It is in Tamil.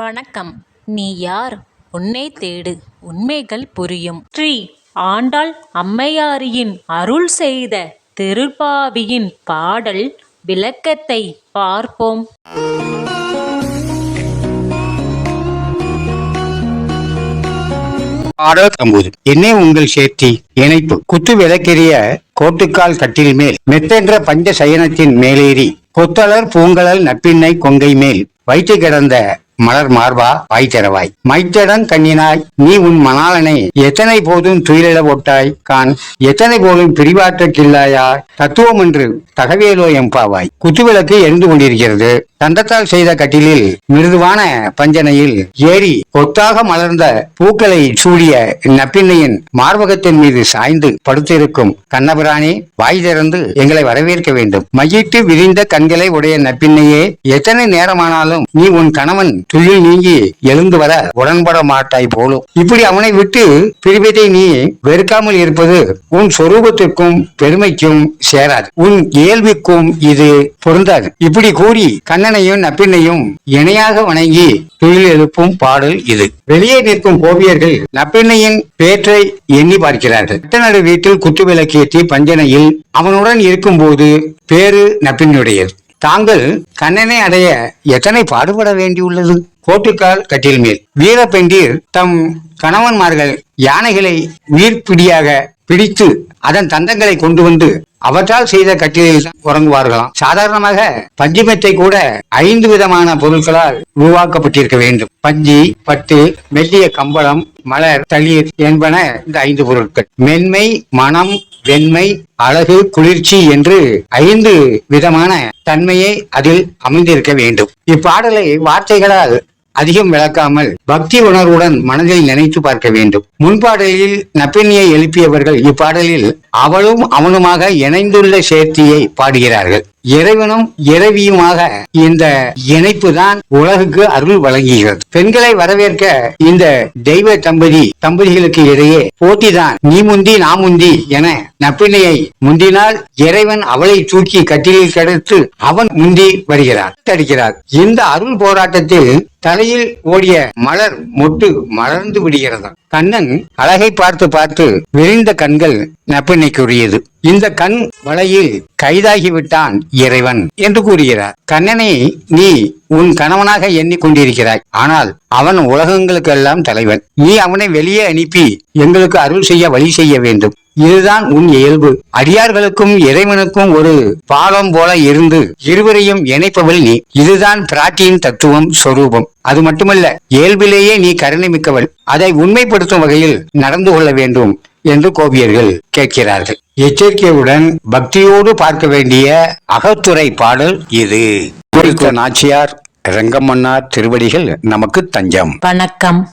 வணக்கம். நீ யார்? உன்னை தேடு. உண்மைகள் புரியும். ஸ்ரீ ஆண்டாள் அம்மையாரியின் அருள் செய்த திருப்பாவியின் பாடல் விளக்கத்தை பார்ப்போம். பாடல் தம்பூது என்னே உங்கள் சேர்த்தி இணைப்பு. குத்து விளக்கெரிய கோட்டுக்கால் கட்டில் மேல். மெத்தென்ற பஞ்ச சயனத்தின் மேலேறி. கொத்தலர் பூங்கலல் நப்பின்னை கொங்கை மேல். வைத்து கிடந்த மலர் மார்பா? வாய் திறவாய். மைத்தடன் கண்ணினாய். நீ உன் மணாளனை எத்தனை போதும் துயிலிட போட்டாய்? கான் எத்தனை போதும் பிரிவாற்றக்கில்லாயா? தத்துவம் என்று தகவேலோ எம்பாவாய். குத்துவிளக்கு எரிந்து கொண்டிருக்கிறது. தண்டத்தால் செய்த கட்டிலில் மிருதுவான பஞ்சனையில் ஏறி கொத்தாக மலர்ந்த பூக்களை சூடிய நப்பின்னையின் மார்பகத்தின் மீது சாய்ந்து படுத்திருக்கும் கண்ணபிரானே வாய் திறந்து எங்களை வரவேற்க வேண்டும். மையிட்டு விரிந்த கண்களை உடைய நப்பின்னையே எத்தனை நேரமானாலும் நீ உன் கணவன் துயில் நீங்கி எழுந்து வர உடன்பட மாட்டாய் போலும். இப்படி அவனை விட்டு பிரிவதை நீ வெறுக்காமல் இருப்பது உன் சொரூபத்திற்கும் பெருமைக்கும் சேராது. உன் இயல்புக்கும் இது பொருந்தாது. இப்படி கூறி கண்ணனையும் நப்பின்னையும் இணையாக வணங்கி துயில் எழுப்பும் பாடல் இது. வெளியே நிற்கும் கோவியர்கள் நப்பின்னையின் பேற்றை எண்ணி பார்க்கிறார்கள். நடு வீட்டில் குத்து விளக்கேற்றி பஞ்சனையில் அவனுடன் இருக்கும்போது பேரு நப்பின்னுடையது தாங்கள் கண்ணனை அடைய எத்தனை பாடுபட வேண்டியுள்ளது? கோட்டுக்கால் கட்டில் மேல். வீரப்பெண்டீர் தம் கணவன்மார்கள் யானைகளை உயிர்ப்பிடியாக பிடித்து அதன் தந்தங்களை கொண்டு வந்து அவற்றால் செய்த கட்டிலில் உறங்குவார்களாம். சாதாரணமாக பஞ்சுமெத்தை கூட ஐந்து விதமான பொருட்களால் உருவாக்கப்பட்டிருக்க வேண்டும். பஞ்சி பட்டு மெல்லிய கம்பளம் மலர் தளிர் என்பன இந்த ஐந்து பொருட்கள். மென்மை மனம் வெண்மை அழகு குளிர்ச்சி என்று ஐந்து விதமான தன்மையை அதில் அமைந்திருக்க வேண்டும். இப்பாடலை வார்த்தைகளால் அதிகம் விளக்காமல் பக்தி உணர்வுடன் மனதில் நினைத்து பார்க்க வேண்டும். முன்பாடலில் நப்பினியை எழுப்பியவர்கள் இப்பாடலில் அவளும் அவனுமாக இணைந்துள்ள சேர்த்தியை பாடுகிறார்கள். இறைவனும் இறைவியுமாக இந்த இணைப்பு தான் உலகுக்கு அருள் வழங்குகிறது. பெண்களை வரவேற்க இந்த தெய்வ தம்பதி தம்பதிகளுக்கு இடையே போட்டிதான் நீ முந்தி நான் முந்தி என நப்பிணையை முந்தினால் இறைவன் அவளை தூக்கி கட்டிலில் கிடத்து அவன் முந்தி வருகிறார் தடுக்கிறார். இந்த அருள் போராட்டத்தில் தலையில் ஓடிய மலர் மொட்டு மலர்ந்து விடுகிறது கண்ணன் அழகை பார்த்து பார்த்து விரிந்த கண்கள் நப்பினைக்குரியது. இந்த கண் வலையில் கைதாகிவிட்டான் இறைவன் என்று கூறுகிறார். கண்ணனை நீ உன் கணவனாக எண்ணிக்கொண்டிருக்கிறாய் ஆனால் அவன் உலகங்களுக்கெல்லாம் தலைவன். நீ அவனை வெளியே அனுப்பி எங்களுக்கு அருள் செய்ய வழி செய்ய வேண்டும். இதுதான் உன் இயல்பு. அடியார்களுக்கும் இறைவனுக்கும் ஒரு பாலம் போல இருந்து இருவரையும் இணைப்பவள் நீ. இதுதான் பிராட்டியின் தத்துவம் சொரூபம். அது மட்டுமல்ல இயல்பிலேயே நீ கருணை மிக்கவள். அதை உண்மைப்படுத்தும் வகையில் நடந்து கொள்ள வேண்டும் என்று கோபியர்கள் கேட்கிறார்கள். எச்சரிக்கையுடன் பக்தியோடு பார்க்க வேண்டிய அகத்துறை பாடல் இது. குறித்த நாச்சியார் ரங்கம்மன்னார் திருவடிகள் நமக்கு தஞ்சம். வணக்கம்.